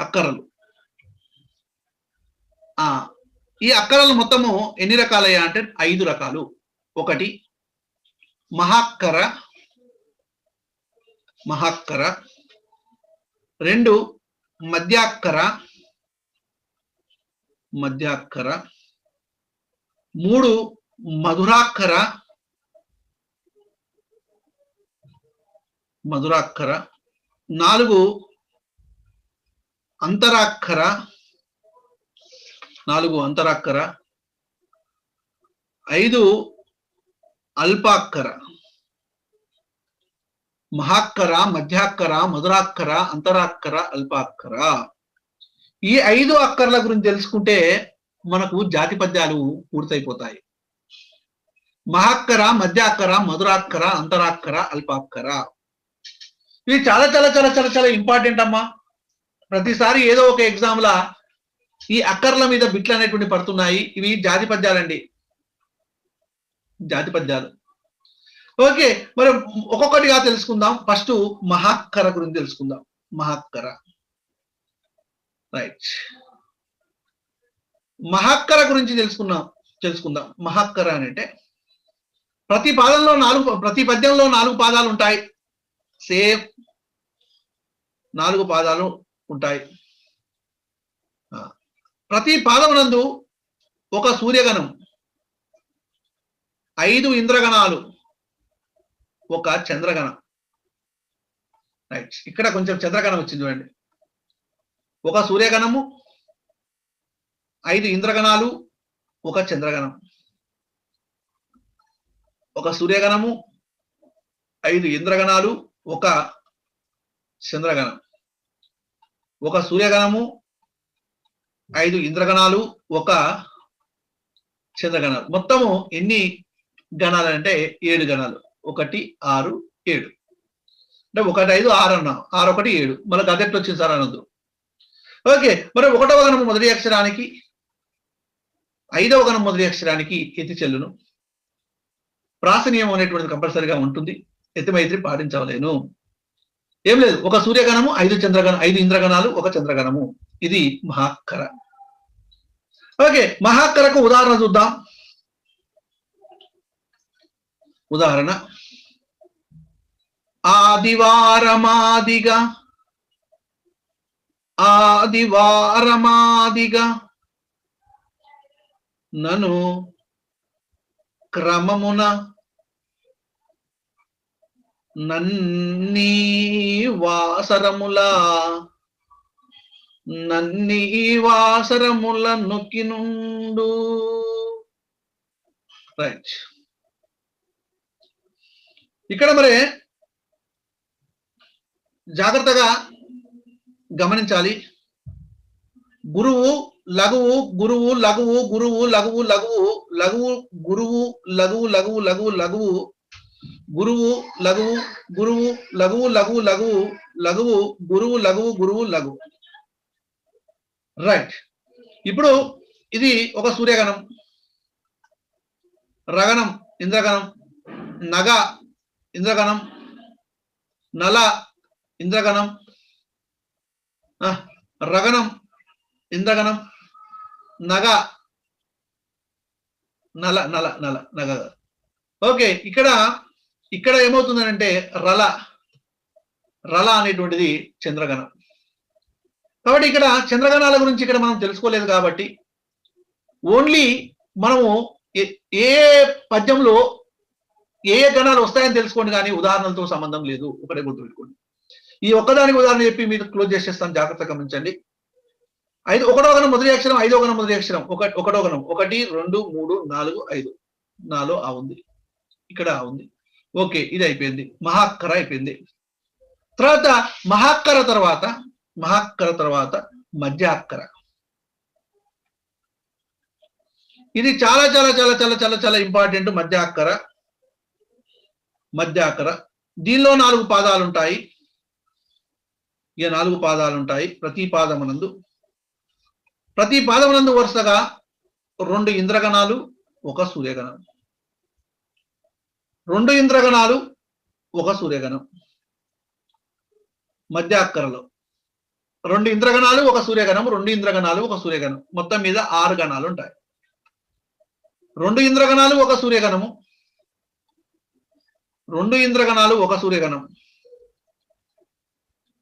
అక్కరలు. ఆ ఈ అక్కరలు మొత్తము ఎన్ని రకాలయ్యా అంటే ఐదు రకాలు. ఒకటి మహాక్కర మహాక్కర. రెండు మధ్యాక్కర మధ్యాక్కర. మూడు మధురాక్కర మధురాక్కర. నాలుగు అంతరాక్షర నాలుగు అంతరాక్షర ఐదు అల్పాక్కర మహాక్కర మధ్యాక్కర మధురాక్కర అంతరాక్కర అల్పాక్కర. ఈ ఐదు అక్కర్ల గురించి తెలుసుకుంటే మనకు జాతి పద్యాలు పూర్తయిపోతాయి. మహాక్కర మధ్యాక్కర మధురాక్కర అంతరాక్కర అల్పాక్కర. ఇది చాలా చాలా చాలా చాలా చాలా ఇంపార్టెంట్ అమ్మా. ప్రతిసారి ఏదో ఒక ఎగ్జామ్ ఈ అక్కర్ల మీద బిట్లు అనేటువంటి పడుతున్నాయి. ఇవి జాతి పద్యాలండి జాతి పద్యాలు. ఓకే మరి ఒక్కొక్కటిగా తెలుసుకుందాం. ఫస్ట్ మహాక్కర గురించి తెలుసుకుందాం. మహాక్కర. రైట్ మహాక్కర గురించి తెలుసుకున్నాం. తెలుసుకుందాం. మహాక్కర అని అంటే ప్రతి పాదంలో నాలుగు ప్రతి పద్యంలో నాలుగు పాదాలు ఉంటాయి. సేమ్ నాలుగు పాదాలు ఉంటాయి. ప్రతి పాదమునందు ఒక సూర్యగణం ఐదు ఇంద్రగణాలు ఒక చంద్రగణం. రైట్ ఇక్కడ కొంచెం చంద్రగణం వచ్చింది చూడండి. ఒక సూర్యగణము ఐదు ఇంద్రగణాలు ఒక చంద్రగణం. ఒక సూర్యగణము ఐదు ఇంద్రగణాలు ఒక చంద్రగణం. ఒక సూర్యగణము ఐదు ఇంద్రగణాలు ఒక చంద్రగణాలు. మొత్తము ఎన్ని గణాలు అంటే ఏడు గణాలు. ఒకటి ఆరు ఏడు. అంటే ఒకటి ఐదు ఆరు అన్నాం. ఆరు ఒకటి ఏడు. మళ్ళీ గదెట్లు వచ్చింది సార్ అనొద్దు. ఓకే మరి ఒకటవ గణము మొదటి అక్షరానికి ఐదవ గణం మొదటి అక్షరానికి ఎత్తి చెల్లును. ప్రాసనీయం అనేటువంటిది కంపల్సరిగా ఉంటుంది. ఎత్తిమైత్రి పాటించవలేను. ఏం లేదు ఒక సూర్యగణము ఐదు చంద్రగణం ఐదు ఇంద్రగణాలు ఒక చంద్రగణము. ఇది మహాకర. ఓకే మహాకరకు ఉదాహరణ చూద్దాం. ఉదాహరణ. ఆదివారమాదిగా ఆదివారమాదిగా నను క్రమమున నన్నీ వాసరముల. నన్ని వాసరముల నొక్కినుండు రైట్ ఇక్కడ మరి జాగ్రత్తగా గమనించాలి. గురువు లఘువు గురువు లఘువు గురువు లఘువు లఘువు లఘువు గురువు లఘువు లఘువు లఘువు లఘువు గురువు లఘువు గురువు లఘువు లఘువు లఘువు లఘువు గురువు లఘువు గురువు లఘువు. రైట్ ఇప్పుడు ఇది ఒక సూర్యగణం. రగణం ఇంద్రగణం. నగ ఇంద్రగణం. నల ఇంద్రగణం. రగణం ఇంద్రగణం. నగ నల నల నల నగ. ఓకే ఇక్కడ ఇక్కడ ఏమవుతుందనంటే రల రల అనేటువంటిది చంద్రగణం. కాబట్టి ఇక్కడ చంద్రగణాల గురించి ఇక్కడ మనం తెలుసుకోలేదు కాబట్టి ఓన్లీ మనము ఏ- ఏ పద్యంలో ఏ ఏ గణాలు వస్తాయని తెలుసుకోండి కానీ ఉదాహరణలతో సంబంధం లేదు ఒకటే గుర్తుపెట్టుకోండి. ఈ ఒక్కదానికి ఉదాహరణ చెప్పి మీరు క్లోజ్ చేసేస్తాను జాగ్రత్తగా గమనించండి. ఐదు ఒకటో గణం మొదటి అక్షరం ఐదో గణం మొదటి అక్షరం ఒక ఒకటో గణం ఒకటి రెండు మూడు నాలుగు ఐదు. నాలో ఆ ఉంది. ఇక్కడ ఆ ఉంది. ఓకే ఇది అయిపోయింది మహాక్కర అయిపోయింది. తర్వాత మహాక్కర తర్వాత మహాక్కర తర్వాత మధ్యాక్కర. ఇది చాలా చాలా చాలా చాలా చాలా చాలా ఇంపార్టెంట్ మధ్యాక్కర మధ్యాక్కర. దీనిలో నాలుగు పాదాలు ఉంటాయి ఇక నాలుగు పాదాలు ఉంటాయి ప్రతి పాదమునందు. ప్రతి పాదమునందు వరుసగా రెండు ఇంద్రగణాలు ఒక సూర్యగణం. రెండు ఇంద్రగణాలు ఒక సూర్యగణం. మధ్య అక్కరలో రెండు ఇంద్రగణాలు ఒక సూర్యగణం రెండు ఇంద్రగణాలు ఒక సూర్యగణం. మొత్తం మీద ఆరు గణాలు ఉంటాయి. రెండు ఇంద్రగణాలు ఒక సూర్యగణము రెండు ఇంద్రగణాలు ఒక సూర్యగణం.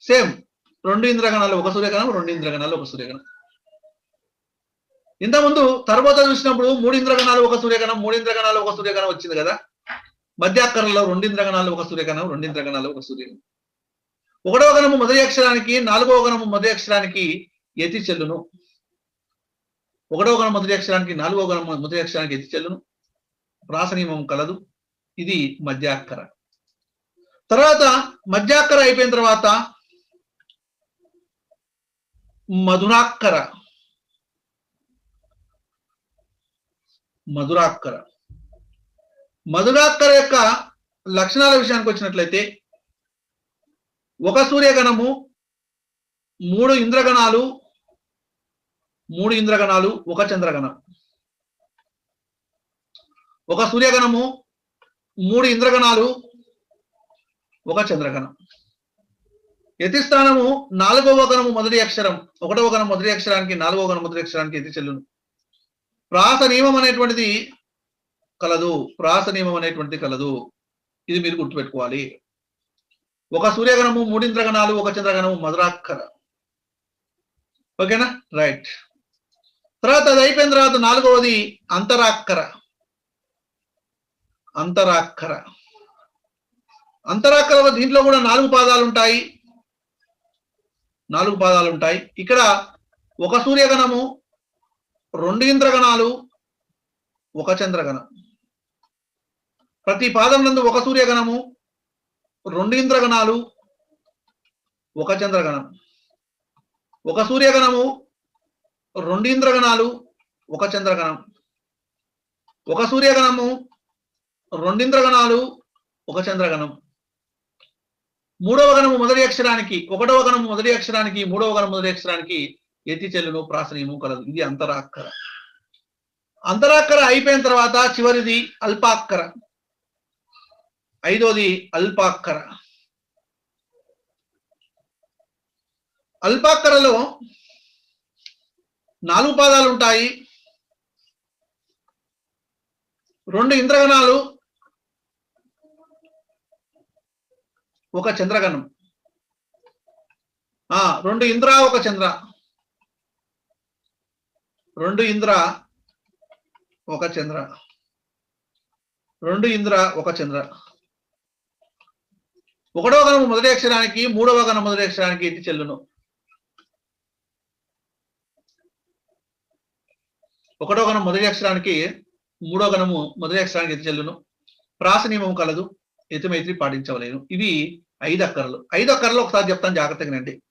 సేమ్. రెండు ఇంద్రగణాలు ఒక సూర్యగణం రెండు ఇంద్రగణాలు ఒక సూర్యగణం. ఇంతకుముందు తర్వాత చూసినప్పుడు మూడు ఇంద్రగణాలు ఒక సూర్యగణం మూడు ఇంద్రగణాలు ఒక సూర్యగణం వచ్చింది కదా? మధ్యాకరంలో రెండు ఇంద్రగణాలు ఒక సూర్యగణం రెండు ఇంద్రగణాలు ఒక సూర్యగణం ఒకటవ గణము మొదటి అక్షరానికి నాలుగవ గణము మొదటి అక్షరానికి ఎతి చెల్లును. ఒకటవ గణం మొదటి అక్షరానికి నాలుగవ గణం మొదటి అక్షరానికి ఎతి చెల్లును. ప్రాస నియమం కలదు. ఇది మధ్యాక్కర తర్వాత మధ్యాక్కర అయిపోయిన తర్వాత మధురాక్కర మధురాక్కర మధురాకర్ యొక్క లక్షణాల విషయానికి వచ్చినట్లయితే ఒక సూర్యగణము మూడు ఇంద్రగణాలు మూడు ఇంద్రగణాలు ఒక చంద్రగణం. ఒక సూర్యగణము మూడు ఇంద్రగణాలు ఒక చంద్రగణం. యతిస్థానము నాలుగవ గణము మొదటి అక్షరం ఒకటవ గణం మొదటి అక్షరానికి నాలుగవ గణం మొదటి అక్షరానికి యతి చెల్లును. ప్రాస నియమం అనేటువంటిది కలదు ప్రాస నియమం అనేటువంటిది కలదు. ఇది మీరు గుర్తుపెట్టుకోవాలి. ఒక సూర్యగణము మూడింద్రగణాలు ఒక చంద్రగణము మధురాక్కర ఓకేనా? రైట్. తర్వాత అది అయిపోయిన తర్వాత నాలుగవది అంతరాక్కర. అంతరాక్కర. అంతరాక్కర దీంట్లో కూడా నాలుగు పాదాలు ఉంటాయి. నాలుగు పాదాలు ఉంటాయి. ఇక్కడ ఒక సూర్యగణము రెండు ఇంద్రగణాలు ఒక చంద్రగణం. ప్రతి పాదం నందు ఒక సూర్యగణము రెండు ఇంద్రగణాలు ఒక చంద్రగణం. ఒక సూర్యగణము రెండు ఇంద్రగణాలు ఒక చంద్రగణం. ఒక సూర్యగణము రెండు ఇంద్రగణాలు ఒక చంద్రగణం. మూడవ గణము మొదటి అక్షరానికి ఒకటవ గణము మొదటి అక్షరానికి మూడవ గణము మొదటి అక్షరానికి ఎతి చెల్లును ప్రాసనీయము కలదు. ఇది అంతరాక్కర. అంతరాక్కర అయిపోయిన తర్వాత చివరిది అల్పాక్కర. ఐదోది అల్పాక్కర అల్పాక్కరలో నాలుగు పాదాలు ఉంటాయి. రెండు ఇంద్రగణాలు ఒక చంద్రగణం. ఆ రెండు ఇంద్ర ఒక చంద్ర. రెండు ఇంద్ర ఒక చంద్ర. రెండు ఇంద్ర ఒక చంద్ర. ఒకటవ గణము మొదటి అక్షరానికి మూడవ గణం మొదటి అక్షరానికి ఇటు చెల్లును. ఒకటో గణం మొదటి అక్షరానికి మూడో గణము మొదటి అక్షరానికి ఎత్తి చెల్లును. ప్రాస నియమం కలదు ఎతిమైత్రి పాటించవలేను. ఇవి ఐదు అక్కర్లు. ఐదు అక్కర్లు ఒకసారి చెప్తాను జాగ్రత్తగా నండి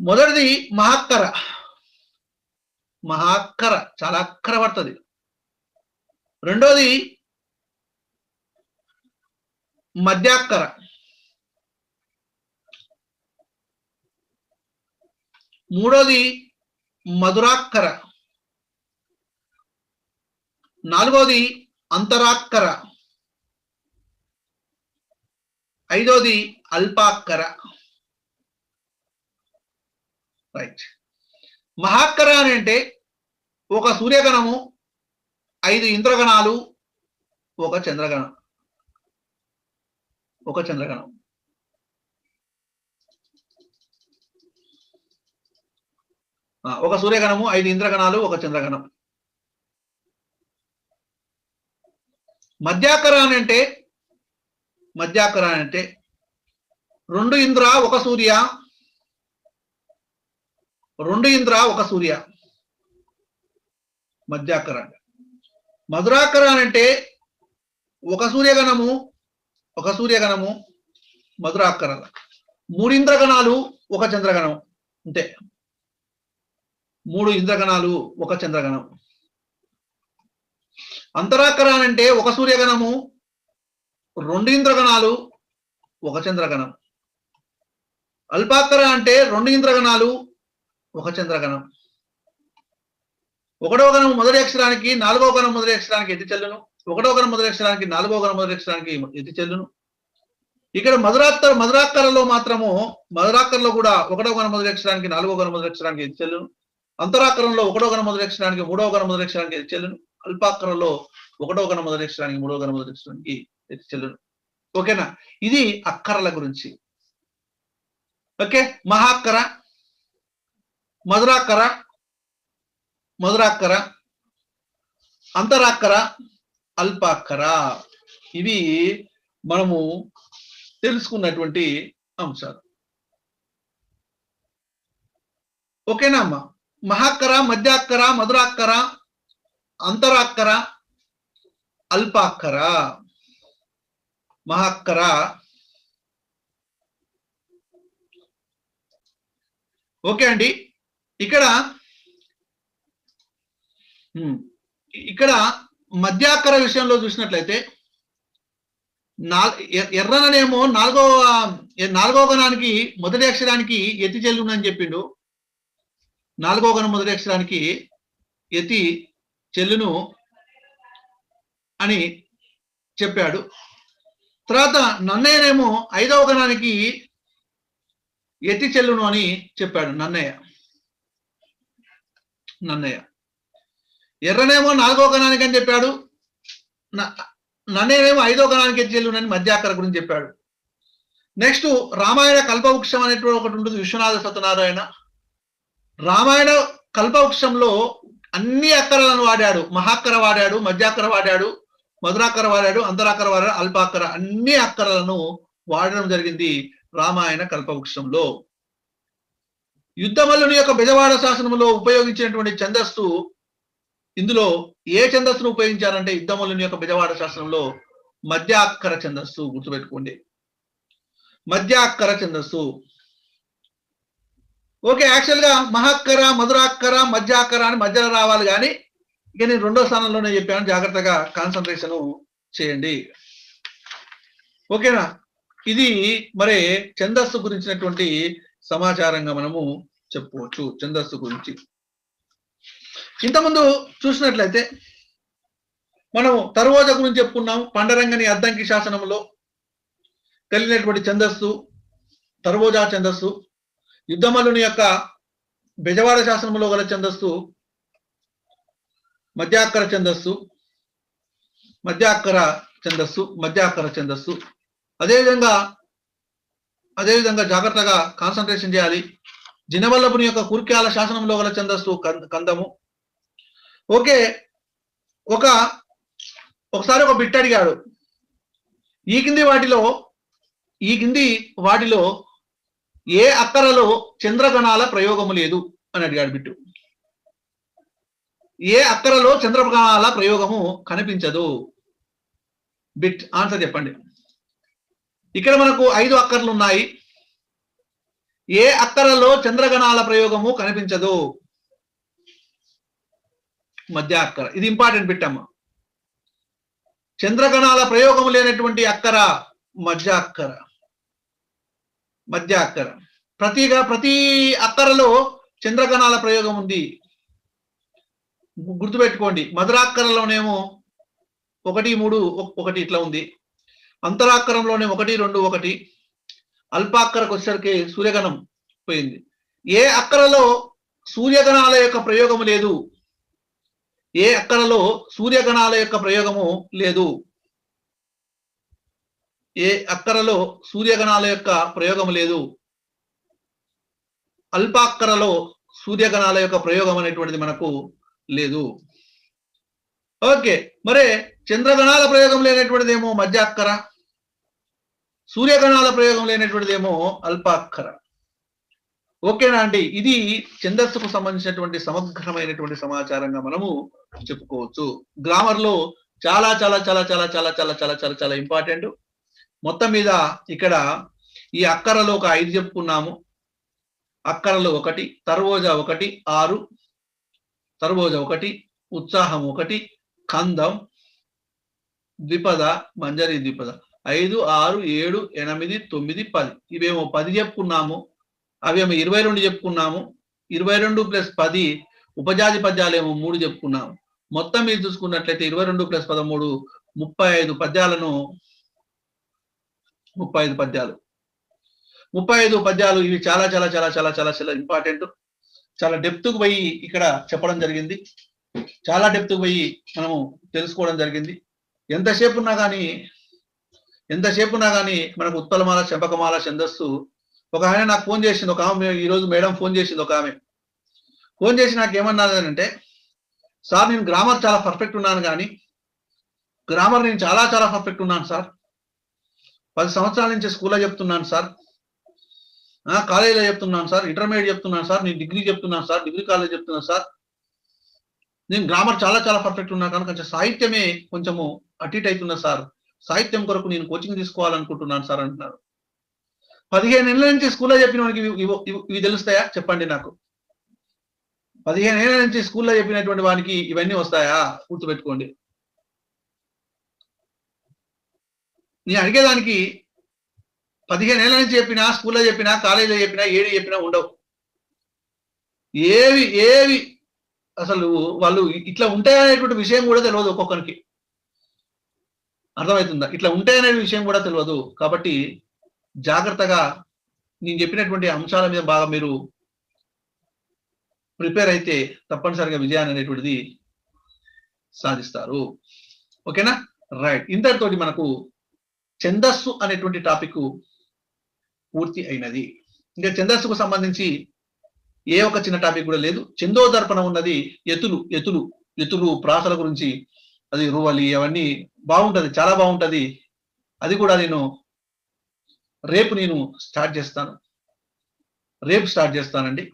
మొదటిది మహాక్కర. మహాక్కర. చాలా అక్కర పడుతుంది. రెండోది మధ్యాక్కర మూడోది మధురాక్కర నాలుగోది అంతరాక్కర ఐదోది అల్పాక్కర రైట్. మహాక్కర అని అంటే ఒక సూర్యగణము ఐదు ఇంద్రగణాలు ఒక చంద్రగణం. ఒక చంద్రగణం ఒక సూర్యగణము ఐదు ఇంద్రగణాలు ఒక చంద్రగణం మధ్యాకర అంటే మధ్యాకర అంటే రెండు ఇంద్ర ఒక సూర్య రెండు ఇంద్ర ఒక సూర్య. మధ్యాకర అంటే అంటే ఒక సూర్యగణము ఒక సూర్యగణము మధురాకర మూడు ఇంద్రగణాలు ఒక చంద్రగణం. అంతే. మూడు ఇంద్రగణాలు ఒక చంద్రగణం. అంతరాకర అంటే ఒక సూర్యగణము రెండు ఇంద్రగణాలు ఒక చంద్రగణం. అల్పాకర అంటే రెండు ఇంద్రగణాలు ఒక చంద్రగణం. ఒకటవ గణం మొదటి అక్షరానికి నాలుగవ గణం మొదటి అక్షరానికి ఎత్తి చెల్లును? ఒకటో గణం మొదటి నాలుగో నాలుగవ గణం ఇది చెల్లును. ఇక్కడ మధురాత్తర మధురాక్కరలో మాత్రము మధురాక్కరలో కూడా ఒకటో గణ మొదలక్షరానికి నాలుగో గణ మొదలక్షరానికి ఇది చెల్లును. అంతరాక్కరంలో ఒకటో గణ మొదలక్షరానికి మూడో గణ మొదలక్షరానికి ఇది చెల్లును. అల్పాక్కరంలో ఒకటో గణ మొదలక్షరానికి మూడో గణ మొదలక్షరానికి ఎత్తి చెల్లును. ఓకేనా? ఇది అక్కరల గురించి. ఓకే? మహాక్కర మధురాక్కర మధురాక్కర అంతరాక్కర అల్పాకర. ఇవి మనము తెలుసుకున్నటువంటి అంశాలు. ఓకేనా అమ్మా? మహాక్కర మధ్యాక్కర మధురాక్కర అంతరాక్కర అల్పాక్కర మహాక్కర ఓకే అండి. ఇక్కడ ఇక్కడ మధ్యాకర విషయంలో చూసినట్లయితే నాల్ ఎ- ఎర్రననేమో నాలుగో నాలుగో గణానికి మొదటి అక్షరానికి ఎత్తి చెల్లునని చెప్పిండు. నాలుగో గణం మొదటి అక్షరానికి ఎత్తి చెల్లును అని చెప్పాడు. తర్వాత నన్నయ్యనేమో ఐదవ గణానికి ఎత్తి చెల్లును అని చెప్పాడు నన్నయ్య. నన్నయ్య. ఎర్రనేమో నాలుగో గణానికి అని చెప్పాడు. న- ఐదో గణానికి చెల్లునని మధ్యాకర గురించి చెప్పాడు. నెక్స్ట్ రామాయణ కల్పవృక్షం అనేటువంటి ఒకటి ఉంటుంది విశ్వనాథ సత్యనారాయణ. రామాయణ కల్పవృక్షంలో అన్ని అక్కరాలను వాడాడు. మహాక్కర వాడాడు మధ్యాకర వాడాడు మధురాకర వాడాడు అంతరాకర వాడాడు అల్పాకర అన్ని అక్కరాలను వాడడం జరిగింది రామాయణ కల్పవృక్షంలో. యుద్ధమల్లుని యొక్క బెజవాడ శాసనంలో ఉపయోగించినటువంటి ఛందస్సు ఇందులో ఏ ఛందస్సును ఉపయోగించారంటే యుద్ధమల్లుని యొక్క బెజవాడ శాస్త్రంలో మధ్యాక్కర ఛందస్సు గుర్తుపెట్టుకోండి. మధ్యాక్కర ఛందస్సు. ఓకే యాక్చువల్గా మహాక్కర మధురాక్కర మధ్యాక్కర అని మధ్యలో రావాలి కానీ ఇక నేను రెండో స్థానంలోనే చెప్పాను జాగ్రత్తగా కాన్సన్ట్రేషన్ చేయండి. ఓకేనా? ఇది మరి ఛందస్సు గురించినటువంటి సమాచారంగా మనము చెప్పుకోవచ్చు ఛందస్సు గురించి. ఇంతకుముందు చూసినట్లయితే మనం తరువాత గురించి చెప్పుకున్నాం పండరంగని అద్దంకి శాసనంలో కలిగినటువంటి ఛందస్సు తర్వోజా ఛందస్సు యుద్ధమల్లుని యొక్క బెజవాడ శాసనంలో గల ఛందస్సు మధ్యాక్కర ఛందస్సు మధ్యాకర ఛందస్సు మధ్యాకర ఛందస్సు. అదేవిధంగా అదేవిధంగా జాగ్రత్తగా కాన్సన్ట్రేషన్ చేయాలి. జినవల్లభుని యొక్క కుర్క్యాల శాసనంలో గల ఛందస్సు కందము. ఓకే. ఒక ఒకసారి ఒక బిట్ అడిగాడు. ఈ కింది వాటిలో ఈ కింది వాటిలో ఏ అక్కరలో చంద్రగణాల ప్రయోగము లేదు? అని అడిగాడు బిట్టు. ఏ అక్కరలో చంద్రగణాల ప్రయోగము కనిపించదు? బిట్ ఆన్సర్ చెప్పండి. ఇక్కడ మనకు ఐదు అక్కర్లు ఉన్నాయి. ఏ అక్కరలో చంద్రగణాల ప్రయోగము కనిపించదు? మధ్య అక్కర. ఇది ఇంపార్టెంట్ బిట్టమ్మ చంద్రగణాల ప్రయోగం లేనటువంటి అక్కర మధ్య అక్కర. మధ్య అక్కర. ప్రతిగా ప్రతి అక్కరలో చంద్రగణాల ప్రయోగం ఉంది. గుర్తుపెట్టుకోండి. మధురాక్కరలోనేమో ఒకటి మూడు ఒకటి ఇట్లా ఉంది. అంతరాక్కరంలోనే ఒకటి రెండు ఒకటి. అల్పాక్కరకు వచ్చేసరికి సూర్యగణం పోయింది. ఏ అక్కరలో సూర్యగణాల యొక్క ప్రయోగం లేదు. ఏ అక్కరలో సూర్యగణాల యొక్క ప్రయోగము లేదు. ఏ అక్కరలో సూర్యగణాల యొక్క ప్రయోగం లేదు. అల్పాక్కరలో సూర్యగణాల యొక్క ప్రయోగం అనేటువంటిది మనకు లేదు. ఓకే మరే చంద్రగణాల ప్రయోగం లేనటువంటిదేమో మధ్య అక్కర సూర్యగణాల ప్రయోగం లేనటువంటిదేమో అల్పాక్కర. ఓకేనా అండి? ఇది ఛందస్సుకు సంబంధించినటువంటి సమగ్రమైనటువంటి సమాచారంగా మనము చెప్పుకోవచ్చు. గ్రామర్లో చాలా చాలా చాలా చాలా చాలా చాలా చాలా చాలా చాలా ఇంపార్టెంట్ మొత్తం మీద ఇక్కడ ఈ అక్కరలో ఒక ఐదు చెప్పుకున్నాము. అక్కరలో ఒకటి తర్వోజ ఒకటి ఆరు తర్వోజ ఒకటి ఉత్సాహం ఒకటి కందం ద్విపద మంజరి ద్విపద. ఐదు ఆరు ఏడు ఎనిమిది తొమ్మిది పది. ఇవేమో పది చెప్పుకున్నాము. అవేమో ఇరవై రెండు చెప్పుకున్నాము. ఇరవై రెండు ప్లస్ పది ఉపజాతి పద్యాలేమో మూడు చెప్పుకున్నాము. మొత్తం మీరు చూసుకున్నట్లయితే ఇరవై రెండు ప్లస్ పదమూడు ముప్పై ఐదు పద్యాలను ముప్పై ఐదు పద్యాలు. ముప్పై ఐదు పద్యాలు ఇవి చాలా చాలా చాలా చాలా చాలా చాలా ఇంపార్టెంట్ చాలా డెప్త్కు పోయి ఇక్కడ చెప్పడం జరిగింది. చాలా డెప్త్కు పోయి మనము తెలుసుకోవడం జరిగింది. ఎంతసేపు ఉన్నా కానీ ఎంతసేపు ఉన్నా కానీ మనకు ఉత్పలమాల చెంపకమాల ఛందస్సు ఒక ఆయన నాకు ఫోన్ చేసింది ఒక ఆమె ఈరోజు మేడం ఫోన్ చేసింది ఒక ఆమె. ఫోన్ చేసి నాకు ఏమన్నానంటే సార్ నేను గ్రామర్ చాలా పర్ఫెక్ట్ ఉన్నాను కానీ గ్రామర్ నేను చాలా చాలా పర్ఫెక్ట్ ఉన్నాను సార్. పది సంవత్సరాల నుంచి స్కూల్లో చెప్తున్నాను సార్. కాలేజీలో చెప్తున్నాను సార్. ఇంటర్మీడియట్ చెప్తున్నాను సార్. నేను డిగ్రీ చెప్తున్నాను సార్. డిగ్రీ కాలేజ్ చెప్తున్నాను సార్. నేను గ్రామర్ చాలా చాలా పర్ఫెక్ట్ ఉన్నాను కానీ కొంచెం సాహిత్యమే కొంచెము అటు ఇటు అవుతున్నా సార్. సాహిత్యం కొరకు నేను కోచింగ్ తీసుకోవాలనుకుంటున్నాను సార్ అంటున్నారు. పదిహేను ఏళ్ళ నుంచి స్కూల్లో చెప్పిన వాడికి ఇవి- తెలుస్తాయా? చెప్పండి నాకు. పదిహేను ఏళ్ళ నుంచి స్కూల్లో చెప్పినటువంటి వానికి ఇవన్నీ వస్తాయా? గుర్తుపెట్టుకోండి. నేను అడిగేదానికి పదిహేను ఏళ్ళ నుంచి చెప్పినా స్కూల్లో చెప్పినా కాలేజీలో చెప్పినా ఏడు చెప్పినా ఉండవు. ఏవి ఏవి అసలు వాళ్ళు ఇట్లా ఉంటాయనేటువంటి విషయం కూడా తెలియదు ఒక్కొక్కరికి. అర్థమవుతుందా? ఇట్లా ఉంటాయనే విషయం కూడా తెలియదు. కాబట్టి జాగ్రత్తగా నేను చెప్పినటువంటి అంశాల మీద బాగా మీరు ప్రిపేర్ అయితే తప్పనిసరిగా విజయాన్ని అనేటువంటిది సాధిస్తారు. ఓకేనా? రైట్. ఇంతటితోటి మనకు ఛందస్సు అనేటువంటి టాపిక్ పూర్తి అయినది. ఇంకా ఛందస్సుకు సంబంధించి ఏ ఒక చిన్న టాపిక్ కూడా లేదు. చందోదర్పణ ఉన్నది ఎతులు ఎతులు ఎతులు ప్రాసల గురించి అది రువలి అవన్నీ బాగుంటది చాలా బాగుంటది. అది కూడా నేను రేపు నేను స్టార్ట్ చేస్తాను. రేపు స్టార్ట్ చేస్తానండి.